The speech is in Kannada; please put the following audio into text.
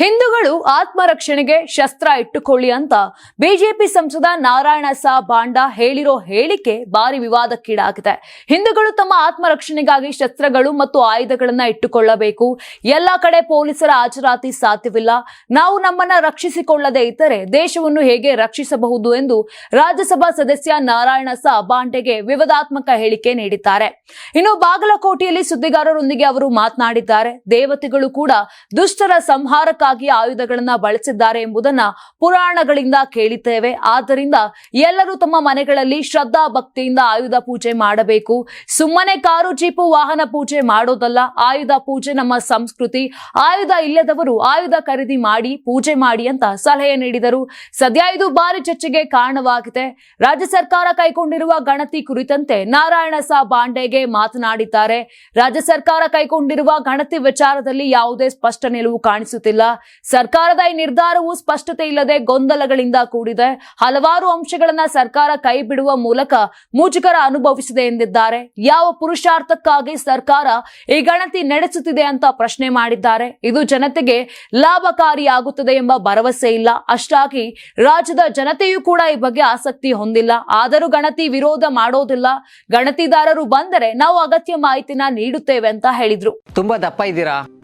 ಹಿಂದೂಗಳು ಆತ್ಮರಕ್ಷಣೆಗೆ ಶಸ್ತ್ರ ಇಟ್ಟುಕೊಳ್ಳಿ ಅಂತ ಬಿಜೆಪಿ ಸಂಸದ ನಾರಾಯಣ ಸಾ ಬಾಂಡ ಹೇಳಿರೋ ಹೇಳಿಕೆ ಭಾರಿ ವಿವಾದಕ್ಕೀಡಾಗಿದೆ. ಹಿಂದೂಗಳು ತಮ್ಮ ಆತ್ಮರಕ್ಷಣೆಗಾಗಿ ಶಸ್ತ್ರಗಳು ಮತ್ತು ಆಯುಧಗಳನ್ನ ಇಟ್ಟುಕೊಳ್ಳಬೇಕು. ಎಲ್ಲ ಕಡೆ ಪೊಲೀಸರ ಹಾಜರಾತಿ ಸಾಧ್ಯವಿಲ್ಲ. ನಾವು ನಮ್ಮನ್ನ ರಕ್ಷಿಸಿಕೊಳ್ಳದೆ ಇದ್ದರೆ ದೇಶವನ್ನು ಹೇಗೆ ರಕ್ಷಿಸಬಹುದು ಎಂದು ರಾಜ್ಯಸಭಾ ಸದಸ್ಯ ನಾರಾಯಣ ಸಾ ಬಾಂಡೆಗೆ ವಿವಾದಾತ್ಮಕ ಹೇಳಿಕೆ ನೀಡಿದ್ದಾರೆ. ಇನ್ನು ಬಾಗಲಕೋಟೆಯಲ್ಲಿ ಸುದ್ದಿಗಾರರೊಂದಿಗೆ ಅವರು ಮಾತನಾಡಿದ್ದಾರೆ. ದೇವತೆಗಳು ಕೂಡ ದುಷ್ಟರ ಸಂಹಾರಕ್ಕಾಗಿ ಆಯುಧಗಳನ್ನ ಬಳಸಿದ್ದಾರೆ ಎಂಬುದನ್ನ ಪುರಾಣಗಳಿಂದ ಕೇಳಿದ್ದೇವೆ. ಆದ್ದರಿಂದ ಎಲ್ಲರೂ ತಮ್ಮ ಮನೆಗಳಲ್ಲಿ ಶ್ರದ್ಧಾ ಭಕ್ತಿಯಿಂದ ಆಯುಧ ಪೂಜೆ ಮಾಡಬೇಕು. ಸುಮ್ಮನೆ ಕಾರು, ಜೀಪು, ವಾಹನ ಪೂಜೆ ಮಾಡೋದಲ್ಲ. ಆಯುಧ ಪೂಜೆ ನಮ್ಮ ಸಂಸ್ಕೃತಿ. ಆಯುಧ ಇಲ್ಲದವರು ಆಯುಧ ಖರೀದಿ ಮಾಡಿ, ಪೂಜೆ ಮಾಡಿ ಅಂತ ಸಲಹೆ ನೀಡಿದರು. ಸದ್ಯ ಇದು ಭಾರಿ ಚರ್ಚೆಗೆ ಕಾರಣವಾಗಿದೆ. ರಾಜ್ಯ ಸರ್ಕಾರ ಕೈಗೊಂಡಿರುವ ಗಣತಿ ಕುರಿತಂತೆ ನಾರಾಯಣ ಸಾ. ಬಾಂಡೆಗೆ ಮಾತನಾಡಿದ್ದಾರೆ. ರಾಜ್ಯ ಸರ್ಕಾರ ಕೈಗೊಂಡಿರುವ ಗಣತಿ ವಿಚಾರದಲ್ಲಿ ಯಾವುದೇ ಸ್ಪಷ್ಟ ನಿಲುವು ಕಾಣಿಸುತ್ತಿಲ್ಲ. ಸರ್ಕಾರದ ಈ ನಿರ್ಧಾರವು ಸ್ಪಷ್ಟತೆ ಇಲ್ಲದೆ ಗೊಂದಲಗಳಿಂದ ಕೂಡಿದೆ. ಹಲವಾರು ಅಂಶಗಳನ್ನ ಸರ್ಕಾರ ಕೈ ಬಿಡುವ ಮೂಲಕ ಮುಜುಗರ ಅನುಭವಿಸಿದೆ ಎಂದಿದ್ದಾರೆ. ಯಾವ ಪುರುಷಾರ್ಥಕ್ಕಾಗಿ ಸರ್ಕಾರ ಈ ಗಣತಿ ನಡೆಸುತ್ತಿದೆ ಅಂತ ಪ್ರಶ್ನೆ ಮಾಡಿದ್ದಾರೆ. ಇದು ಜನತೆಗೆ ಲಾಭಕಾರಿಯಾಗುತ್ತದೆ ಎಂಬ ಭರವಸೆ ಇಲ್ಲ. ಅಷ್ಟಾಗಿ ರಾಜ್ಯದ ಜನತೆಯೂ ಕೂಡ ಈ ಬಗ್ಗೆ ಆಸಕ್ತಿ ಹೊಂದಿಲ್ಲ. ಆದರೂ ಗಣತಿ ವಿರೋಧ ಮಾಡೋದಿಲ್ಲ. ಗಣತಿದಾರರು ಬಂದರೆ ನಾವು ಅಗತ್ಯ ಮಾಹಿತಿನ ನೀಡುತ್ತೇವೆ ಅಂತ ಹೇಳಿದ್ರು. ತುಂಬಾ ದಪ್ಪ ಇದ್ದೀರಾ?